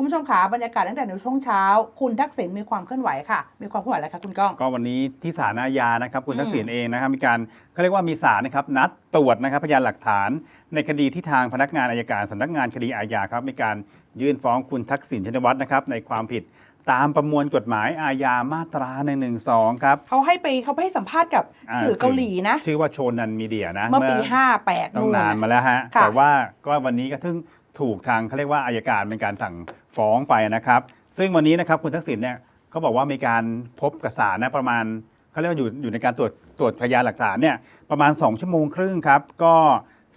คุณผู้ชมขาบรรยากาศตั้งแต่ในช่วงเช้า คุณทักษิณมีความเคลื่อนไหวค่ะ มีความเคลื่อนไหวอะไรคะคุณก้อง ก็วันนี้ที่ศาลอาญานะครับคุณอืมทักษิณเองนะครับมีการเขาเรียกว่ามีศาลนะครับนัดตรวจนะครับพยานหลักฐาน ในคดีที่ทางพนักงานอายการสำนักงานคดีอาญาครับมีการยื่นฟ้องคุณทักษิณชินวัตรนะครับในความผิดตามประมวลกฎหมายอาญามาตรา1นึครับเขาให้ไปเขาไปให้สัมภาษณ์กับอ่าสื่อเกาหลีนะ ชื่อว่าโชนันมีเดียนะ เมื่อปี 58 ต้องนู่นนานน่ะมาแล้วฮะค่ะแต่ว่าก็วันนี้ก็ถึง ถูกทางเขาเรียกว่าอายการเป็นการสั่งฟ้องไปนะครับ ซึ่งวันนี้นะครับคุณทักษิณเนี่ยเขาบอกว่ามีการพบกับสารนะประมาณเขาเรียกว่าอยู่อยู่ในการตรวจตรวจพยานหลักฐานเนี่ยประมาณ 2 ชั่วโมงครึ่งครับ ก็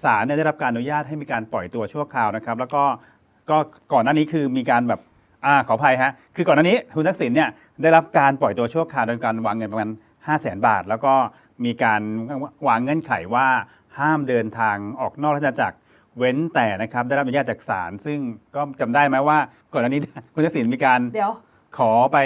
ศาลเนี่ยได้รับการอนุญาตให้มีการปล่อยตัวชั่วคราวนะครับ แล้วก็ก็ก่อนหน้านี้คือมีการแบบอ่าขออภัยฮะคือก่อนหน้านี้คุณทักษิณเนี่ยได้รับการปล่อยตัวชั่วคราวโดยการวางเงินประมาณ5 0 0แสนบาท แล้วก็มีการวางเงื่อนไขว่าห้ามเดินทางออกนอกราชอาณาจักร เว้นแต่นะครับได้รับอนุญาตจากศาลซึ่งก็จำได้ไหมว่าก่อนหน้านี้ คุณทักษิณมีการเดี๋ยวขอไป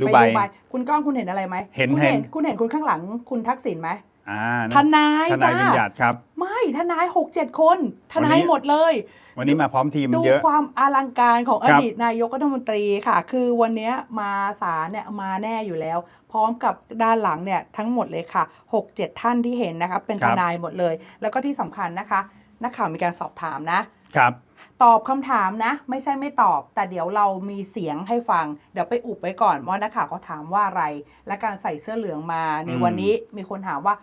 ดูไปใบ ดูใบคุณก้องคุณเห็นอะไรไหมเห็นคุณเห็เห็นนคุณเห็นคุณข้างหลังคุณทักษิณไหมอ่าทนายทนายจ้าวิญญาตครับ ไม่ทนายหกเจ็ดคนทวันนายนี้ หมดเลย วันนี้มาพร้อมทีมดูเยอะ ความอลังการของคอรับ ดีตนายกรัฐมนตรีค่ะ คือวันเนี้ยมาศาลเนี่ยมาแน่อยู่แล้ว พร้อมกับด้านหลังเนี่ยทั้งหมดเลยค่ะ 6 7 ท่านที่เห็นนะคะเป็นครัทบนายหมดเลย แล้วก็ที่สำคัญนะคะ นักข่าวมีการสอบถามนะครับ ตอบคำถามนะ ไม่ใช่ไม่ตอบ แต่เดี๋ยวเรามีเสียงให้ฟัง เดี๋ยวไปอุบไว้ก่อนว่านักข่าวเขาถามว่าอะไร และการใส่เสื้อเหลืองมาในอืมวันนี้มีคนถามว่า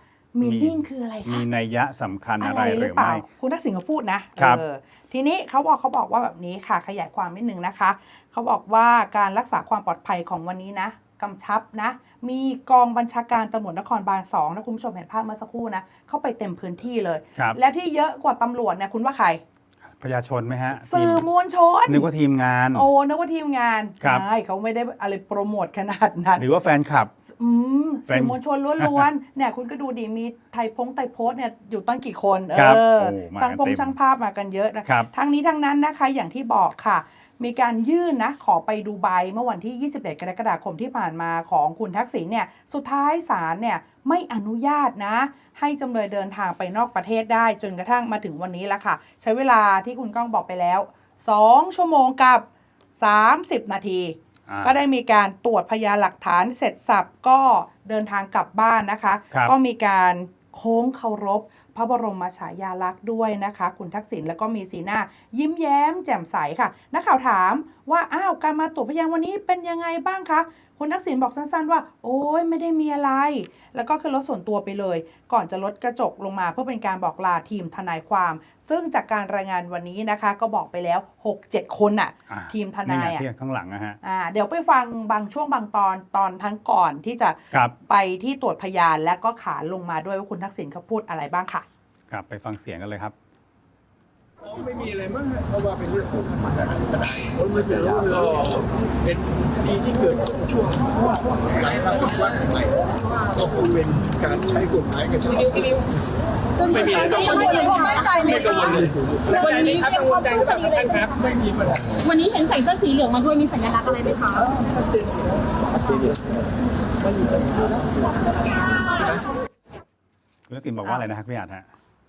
มีมีนิ่งคืออะไรคะมีนัยยะสำคัญอะอะไรไรหหรืรืออเปล่าไม่คุณทักษิณเขาพูดนะครับเออทีนี้เขาบอกเขาบอกว่าแบบนี้ค่ะขยายความนิดนึงนะคะ เขาบอกว่าการรักษาความปลอดภัยของวันนี้นะ กำชับนะ มีกองบัญชาการตำรวจนครบาลสองนะคุณผู้ชมเห็นภาพเมื่อสักครู่นะ เข้าไปเต็มพื้นที่เลย ครับและที่เยอะกว่าตำรวจเนี่ยคุณว่าใคร ประชาชนไหมฮะสื่อทีมมวลชน นึกว่าทีมงาน โอ้นึกว่าทีมงานครับ ไม่เขาไม่ได้อะไรโปรโมทขนาดนั้น หรือว่าแฟนคลับ อืมแฟนสื่อมวลชนล้วนๆ เนี่ยคุณก็ดูดิมีไทยพงไทยโพสต์เนี่ยอยู่ตั้งกี่คน เอครับอโอ้มาช่างพงเต็มช่างภาพมากันเยอะนะครับ ทั้งนี้ทั้งนั้นนะคะอย่างที่บอกค่ะ มีการยื่นนะขอไปดูใบเมื่อวันที่ 21 กรกฎาคมที่ผ่านมาของคุณทักษิณเนี่ยสุดท้ายศาลเนี่ยไม่อนุญาตนะ ให้จำเลยเดินทางไปนอกประเทศได้จนกระทั่งมาถึงวันนี้ละค่ะ ใช้เวลาที่คุณก้องบอกไปแล้ว 2 ชั่วโมงกับ 30 นาทีอ่าก็ได้มีการตรวจพยานหลักฐานเสร็จสับก็เดินทางกลับบ้านนะคะครับก็มีการโค้งเคารพ พระบรมฉายาลักษณ์ด้วยนะคะ คุณทักษิณแล้วก็มีสีหน้า ยิ้มแย้มแจ่มใสค่ะ นักข่าวถามว่า อ้าว การมาตรวจพยานวันนี้เป็นยังไงบ้างคะ คุณทักษิณบอกสั้นๆว่า โอ้ยไม่ได้มีอะไร แล้วก็ขึ้นรถส่วนตัวไปเลย ก่อนจะลดกระจกลงมาเพื่อเป็นการบอกลาทีมทนายความ ซึ่งจากการรายงานวันนี้นะคะ ก็บอกไปแล้ว 6-7 คนน่ะ อ่าทีมทนายไงอะที่ข้างหลังนะฮะอ่าเดี๋ยวไปฟังบางช่วงบางตอนตอนทั้งก่อนที่จะครับไปที่ตรวจพยานและก็ขาลงมาด้วยว่าคุณทักษิณเขาพูดอะไรบ้างค่ะ ครับไปฟังเสียงกันเลยครับ ไม่มีอะไรมั้งเพราะว่าเป็นเรื่องของคนไม่เป็นรู้เลยเป็นดีที่เกิดช่วงหลังการปฏิวัติใหม่ก็คงเป็นการใช้กฎหมายกันใช่ไหมไม่มีอะไรกังวลเลยมั่นใจไหมไม่กังวลเลยวันนี้ครับกังวลใจกับท่านครับไม่มีปัญหาวันนี้เห็นใส่เสื้อสีเหลืองมาด้วยมีสัญลักษณ์อะไรไหมคะคุณทักษิณบอกว่าอะไรนะครับพี่อาจฮะ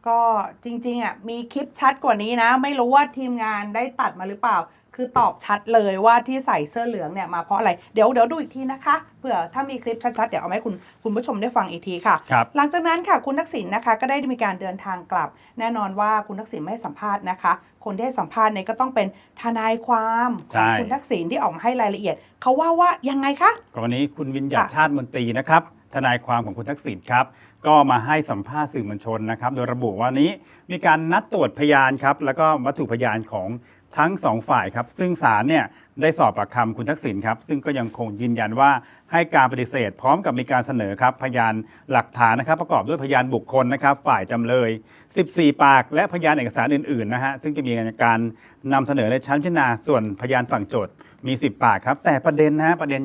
ก็จริงๆอะมีคลิปชัดกว่านี้นะ ไม่รู้ว่าทีมงานได้ตัดมาหรือเปล่า คือตอบชัดเลยว่าที่ใส่เสื้อเหลืองเนี่ยมาเพราะอะไร เดี๋ยวเดี๋ยวดูอีกทีนะคะเผื่อถ้ามีคลิปชัดๆ เดี๋ยวเอามาให้คุณคุณผู้ชมได้ฟังอีกทีค่ะ ครับ หลังจากนั้นค่ะคุณทักษิณนะคะ ก็ได้มีการเดินทางกลับ แน่นอนว่าคุณทักษิณไม่ให้สัมภาษณ์นะคะ คนที่ให้สัมภาษณ์เนี่ยก็ต้องเป็นทนายความขใช่องคุณทักษิณที่ออกมาให้รายละเอียดเขาว่าว่ายังไงคะก็วันนี้คุณวิญญาค่ะ ชาติมนตรีนะครับ ทนายความของคุณทักษิณครับ ก็มาให้สัมภาษณ์สื่อมวลชนนะครับ โดยระบุว่านี้มีการนัดตรวจพยานครับ แล้วก็วัตถุพยานของทั้งสองฝ่ายครับ ซึ่งศาลเนี่ยได้สอบปากคำคุณทักษิณครับ ซึ่งก็ยังคงยืนยันว่าให้การปฏิเสธ พร้อมกับมีการเสนอครับ พยานหลักฐานนะครับ ประกอบด้วยพยานบุคคลนะครับ ฝ่ายจำเลย 14 ปาก และพยานเอกสารอื่นๆนะฮะซึ่งจะมีการนำเสนอในชั้นพิจารณาส่วนพยานฝั่งโจทย์มี 10 ปากครับ แต่ประเด็นนะฮะประเด็น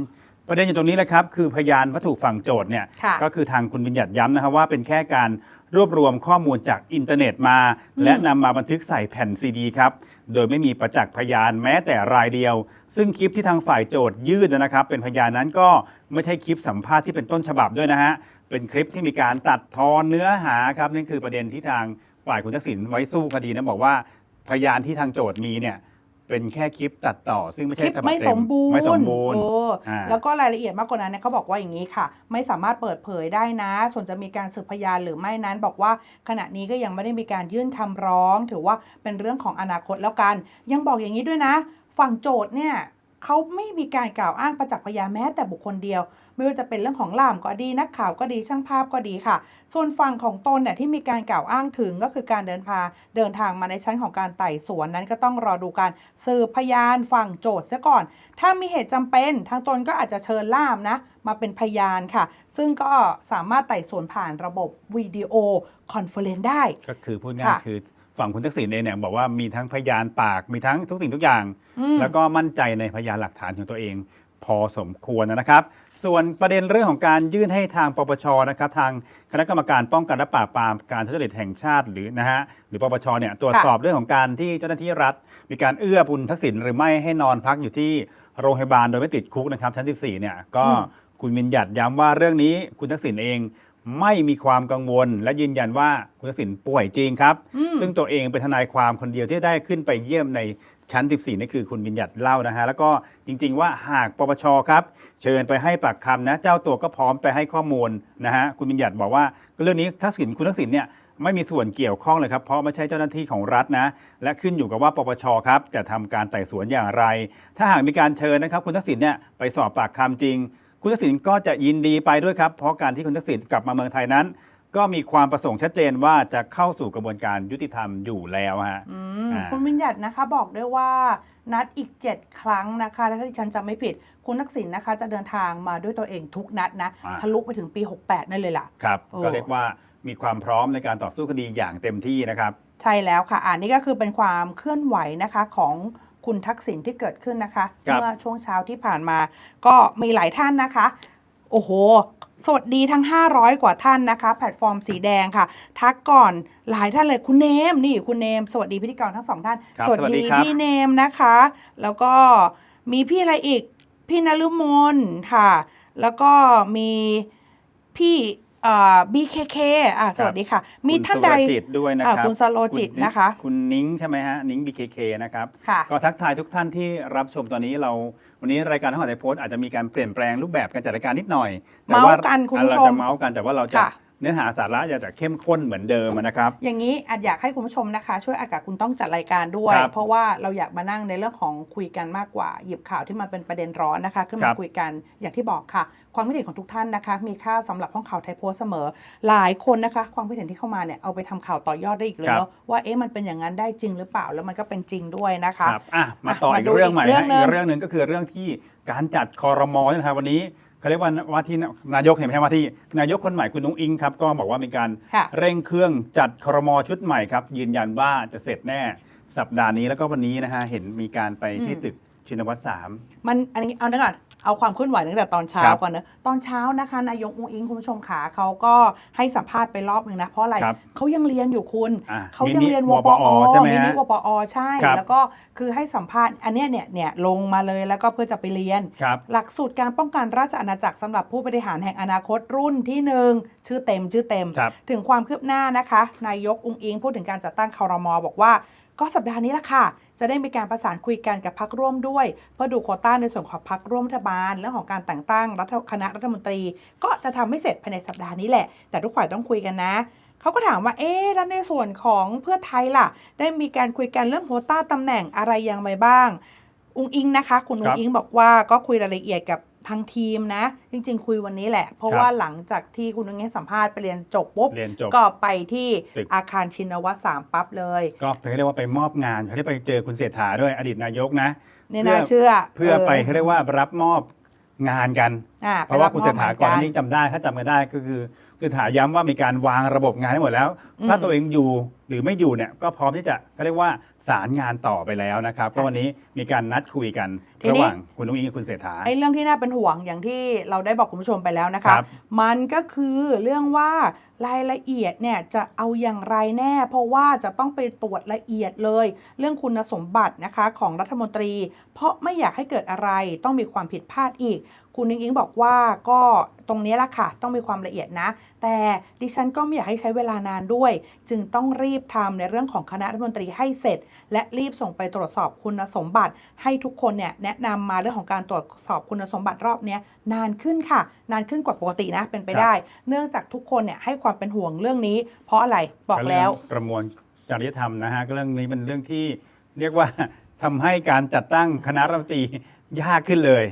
ประเด็นอยู่ตรงนี้แหละครับ คือพยานวัตถุฝั่งโจทย์เนี่ยค่ะ ก็คือทางคุณวิญญัติย้ำนะครับว่าเป็นแค่การรวบรวมข้อมูลจากอินเทอร์เน็ตมา และนำมาบันทึกใส่แผ่นซีดีครับ โดยไม่มีประจักษ์พยานแม้แต่รายเดียว ซึ่งคลิปที่ทางฝ่ายโจทย์ยื่นนะครับ เป็นพยานนั้นก็ไม่ใช่คลิปสัมภาษณ์ที่เป็นต้นฉบับด้วยนะฮะเป็นคลิปที่มีการตัดทอนเนื้อหาครับนั่นคือประเด็นที่ทางฝ่ายคุณทักษิณไว้สู้คดีนะบอกว่า พยานที่ทางโจทย์มีเนี่ย เป็นแค่คลิปตัดต่อ ซึ่งไม่คใช่ลิปฉบับไม่เต็สมบูรณ์ไม่สมบูรณ์ เอออาแล้วก็รายละเอียดมากกว่านั้นเนี่ยเขาบอกว่าอย่างนี้ค่ะ ไม่สามารถเปิดเผยได้นะ ส่วนจะมีการสืบพยานหรือไม่นั้น บอกว่าขณะนี้ก็ยังไม่ได้มีการยื่นคำร้อง ถือว่าเป็นเรื่องของอนาคตแล้วกัน ยังบอกอย่างนี้ด้วยนะ ฝั่งโจทย์เนี่ยเขาไม่มีการกล่าวอ้างประจักษ์พยานแม้แต่บุคคลเดียว ไม่ว่าจะเป็นเรื่องของล่ามก็ดีนักข่าวก็ดีช่างภาพก็ดีค่ะ ส่วนฝั่งของตนเนี่ยที่มีการกล่าวอ้างถึงก็คือการเดินพาเดินทางมาในชั้นของการไต่สวนนั้นก็ต้องรอดูการสืบพยานฝั่งโจทย์เสียก่อน ถ้ามีเหตุจำเป็นทางตนก็อาจจะเชิญล่ามนะมาเป็นพยานค่ะ ซึ่งก็สามารถไต่สวนผ่านระบบวิดีโอคอนเฟอเรนซ์ได้ ก็คือพูดง่ายค่ะๆคือฝั่งคุณทักษิณเองเนี่ยบอกว่ามีทั้งพยานปากมีทั้งทุกสิ่งทุกอย่างอืมแล้วก็มั่นใจในพยานหลักฐานของตัวเอง พอสมควรนะครับ ส่วนประเด็นเรื่องของการยื่นให้ทางปปชนะครับทางคณะกรรมการป้องกันและปราบปรามการทุจริตแห่งชาติหรือนะฮะหรือปปชเนี่ยตรวจสอบเรื่องของการที่เจ้าหน้าที่รัฐ มีการเอื้อคุณทักษิณหรือไม่ให้นอนพักอยู่ที่โรงพยาบาลโดยไม่ติดคุกนะครับชั้น 14เนี่ยก็อืมคุณมินหยัดย้ำว่าเรื่องนี้คุณทักษิณเองไม่มีความกังวล และยืนยันว่าคุณทักษิณป่วยจริงครับอืมซึ่งตัวเองเป็นทนายความคนเดียวที่ได้ขึ้นไปเยี่ยมใน ชั้น 14 นี่คือคุณบิญญัติเล่านะฮะ แล้วก็จริงๆว่าหากปปชครับ เชิญไปให้ปากคำนะ เจ้าตัวก็พร้อมไปให้ข้อมูลนะฮะ คุณบิญญัติบอกว่าเรื่องนี้ทักษิณคุณทักษิณเนี่ยไม่มีส่วนเกี่ยวข้องเลยครับ เพราะไม่ใช่เจ้าหน้าที่ของรัฐนะ และขึ้นอยู่กับว่าปปชครับจะทำการไต่สวนอย่างไร ถ้าหากมีการเชิญนะครับ คุณทักษิณเนี่ยไปสอบปากคำจริง คุณทักษิณก็จะยินดีไปด้วยครับ เพราะการที่คุณทักษิณกลับมาเมืองไทยนั้น ก็มีความประสงค์ชัดเจนว่าจะเข้าสู่กระบวนการยุติธรรมอยู่แล้วฮะอืมอ่า คุณวิญญัตินะคะบอกด้วยว่านัดอีก 7 ครั้งนะคะถ้าที่ฉันจำไม่ผิด คุณทักษิณนะคะ จะเดินทางมาด้วยตัวเองทุกนัดนะ อ่า ทะลุไปถึงปี 68 นั่นเลยล่ะ ครับโอ้ ก็เรียกว่ามีความพร้อมในการต่อสู้คดีอย่างเต็มที่นะครับ ใช่แล้วค่ะอันนี้ก็คือเป็นความเคลื่อนไหวนะคะของคุณทักษิณที่เกิดขึ้นนะคะ ครับ เมื่อช่วงเช้าที่ผ่านมา ก็มีหลายท่านนะคะ โอ้โห สวัสดีทั้ง 500 กว่าท่านนะคะ แพลตฟอร์มสีแดงค่ะ ทักก่อนหลายท่านเลยคุณเนมนี่คุณเนม สวัสดีพิธีกรทั้งสองท่าน ครับสวัสสวัสดีดีครับ พี่เนมนะคะ แล้วก็มีพี่อะไรอีก พี่นฤมลค่ะ แล้วก็มีพี่เอ่อ BKK อะสวัสดีค่ะ มีท่านใดคุณสุรจิตด้วยนะคอ่ารับคุณสโลจิตณนะคะ คุณนิ้งใช่ไหมฮะนิ้ง BKK นะครับ ค่ะก็ทักทายทุกท่านที่รับชมตอนนี้เราวันนี้รายการทั้งหมดไทยโพสต์อาจจะมีการเปลี่ยนแปลงรูปแบบการจัดรายการนิดหน่อย แต่ว่เมาส์กันคุณผู้ชมเราจะเมาส์กันแต่ว่าเราจะค่ะ เนื้อหาสาระจะจะเข้มข้นเหมือนเดิมนะครับ อย่างนี้อาจอยากให้คุณผู้ชมนะคะ ช่วยอากาศคุณต้องจัดรายการด้วย ครับเพราะว่าเราอยากมานั่งในเรื่องของคุยกันมากกว่า หยิบข่าวที่มันเป็นประเด็นร้อนนะคะขึ้นครัมาบ คุยกันอย่างที่บอกค่ะ ความคิดเห็นของทุกท่านนะคะ มีค่าสำหรับห้องข่าวไทยโพสต์เสมอ หลายคนนะคะ ความคิดเห็นที่เข้ามาเนี่ยเอาไปทำข่าวต่อยอดได้อีกเลยครับเนาะว่าเอ๊ะมันเป็นอย่างนั้นได้จริงหรือเปล่าแล้วมันก็เป็นจริงด้วยนะคะ ครับอะมาต่ออะอีกมาดูเรื่องใหม่อีกเรื่องฮะหนึ่ง อีกเรื่องหนึ่งก็คือเรื่องที่การจัดคอรมอนะครับวันนี้ เขาเรียกว่าว่าที่นายกเห็นไหมครับว่าที่นายกคนใหม่คุณนุ้งอิงครับก็บอกว่ามีการค่ะ เร่งเครื่องจัดคอรมอชุดใหม่ครับยืนยันว่าจะเสร็จแน่สัปดาห์นี้แล้วก็วันนี้นะฮะเห็นมีการไปที่อืมตึก ชินวัตรสาม มันอันนี้เอาเนื้อก่อนเอาความเคลื่อนไหวตั้งแต่ตอนเช้าครับก่อนเนอะตอนเช้านะคะนายกอุ้งอิงคุณผู้ชมขาเขาก็ให้สัมภาษณ์ไปรอบหนึ่งนะเพราะอะไรครับเขายังเรียนอยู่คุณอะเขายังเรียนมิวนิปวอปอใช่ไหมฮะมินิวปอใช่ ครับ แล้วก็คือให้สัมภาษณ์อันเนี้ยเนี่ยเนี่ยลงมาเลยแล้วก็เพื่อจะไปเรียน ครับ หลักสูตรการป้องกันราชอาณาจักรสำหรับผู้บริหารแห่งอนาคตรุ่นที่หนึ่งชื่อเต็มชื่อเต็ม ครับ ถึงความคืบหน้านะคะ นายกอุงอิงพูดถึงการจัดตั้งคอรมอบอกว่า ก็สัปดาห์นี้ละค่ะ จะได้มีการประสานคุยกันกับพักร่วมด้วย เพื่อดูโคต้าในส่วนของพักร่วมรัฐบาลเรื่องของการแต่งตั้งรัฐคณะรัฐมนตรี ก็จะทำให้เสร็จภายในสัปดาห์นี้แหละ แต่ทุกฝ่ายต้องคุยกันนะเขาก็ถามว่า เอ๊ะ แล้วในส่วนของเพื่อไทยล่ะ ได้มีการคุยกันเรื่องโคต้าตำแหน่งอะไรยังไงบ้าง อุงอิงนะคะ คุณอุงอิงบอกว่าก็คุยรายละเอียดกับ ทางทีมนะ จริง ๆ คุยวันนี้แหละ เพราะครับว่าหลังจากที่คุณอุงอิงสัมภาษณ์ไปเรียนจบปุ๊บ เรียนจบ ก็ไปที่ตึก อาคารชินวัตรสามปั๊บเลยก็เขาเรียกว่าไปมอบงานเขาเรียกไปเจอคุณเศรษฐาด้วยอดีตนายกนะ เนี่ยน่าเชื่อเพื่อไปเขาเรียกว่ารับมอบงานกัน อ่เพราะว่าคุณเศรษฐาก่อนหน้านี้นี้จำได้ถ้าจำกันได้ก็คือ คือถาย้ำว่ามีการวางระบบงานให้หมดแล้วอืมถ้าตัวเองอยู่หรือไม่อยู่เนี่ยก็พร้อมที่จะเขาเรียกว่าสารงานต่อไปแล้วนะครับก็วันนี้มีการนัดคุยกันทีนี้ระหว่างคุณนุ้งอิงกับคุณเศรษฐาไอ้เรื่องที่น่าเป็นห่วงอย่างที่เราได้บอกคุณผู้ชมไปแล้วนะครัคะบมันก็คือเรื่องว่ารายละเอียดเนี่ยจะเอาอย่างไรแน่ เพราะว่าจะต้องไปตรวจละเอียดเลย เรื่องคุณสมบัตินะคะของรัฐมนตรี เพราะไม่อยากให้เกิดอะไรต้องมีความผิดพลาดอีก คุณนิงอิงบอกว่าก็ตรงนี้ละค่ะ ต้องมีความละเอียดนะ แต่ดิฉันก็ไม่อยากให้ใช้เวลานานด้วย จึงต้องรีบทำในเรื่องของคณะรัฐมนตรีให้เสร็จ และรีบส่งไปตรวจสอบคุณสมบัติ ให้ทุกคนเนี่ยแนะนำมาเรื่องของการตรวจสอบคุณสมบัติรอบเนี้ยนานขึ้นค่ะ นานขึ้นกว่าปกตินะเป็นไปได้ เนื่องจากทุกคนเนี่ยให้ความเป็นห่วงเรื่องนี้ เพราะอะไรบอกแล้วเรื่องประมวลจริยธรรมนะฮะก็เรื่องนี้เป็นเรื่องที่เรียกว่าทำให้การจัดตั้งคณะรัฐมนตรียากขึ้นเลย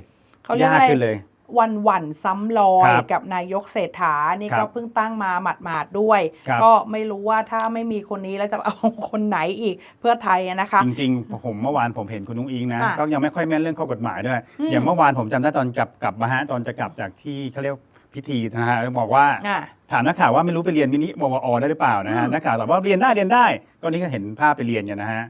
เขาเรียกยากอะไรขึ้นเลยวันหวันซ้ำรอยครับกับนายกเศรษฐา นี่ครัก็บเพิ่งตั้งมาหมาดๆด้วยครับก็ไม่รู้ว่าถ้าไม่มีคนนี้แล้วจะเอาคนไหนอีกเพื่อไทยอะนะคะ จริงๆ ผมเมื่อวานผมเห็นคุณนุ้งอิงนะอะก็ยังไม่ค่อยแม่นเรื่องข้อกฎหมายด้วยอืมอย่างเมื่อวานผมจำได้ตอนกลับกลับมาฮะตอนจะกลับจากที่เขาเรียกพิธีนะฮะแล้วบอกว่าอะถามนักข่าวว่าไม่รู้ไปเรียนมินิบวอได้หรือเปล่านะฮะอืมนักข่าวตอบว่าเรียนได้เรียนได้ ก็นี่ก็เห็นภาพไปเรียนกันนะฮะ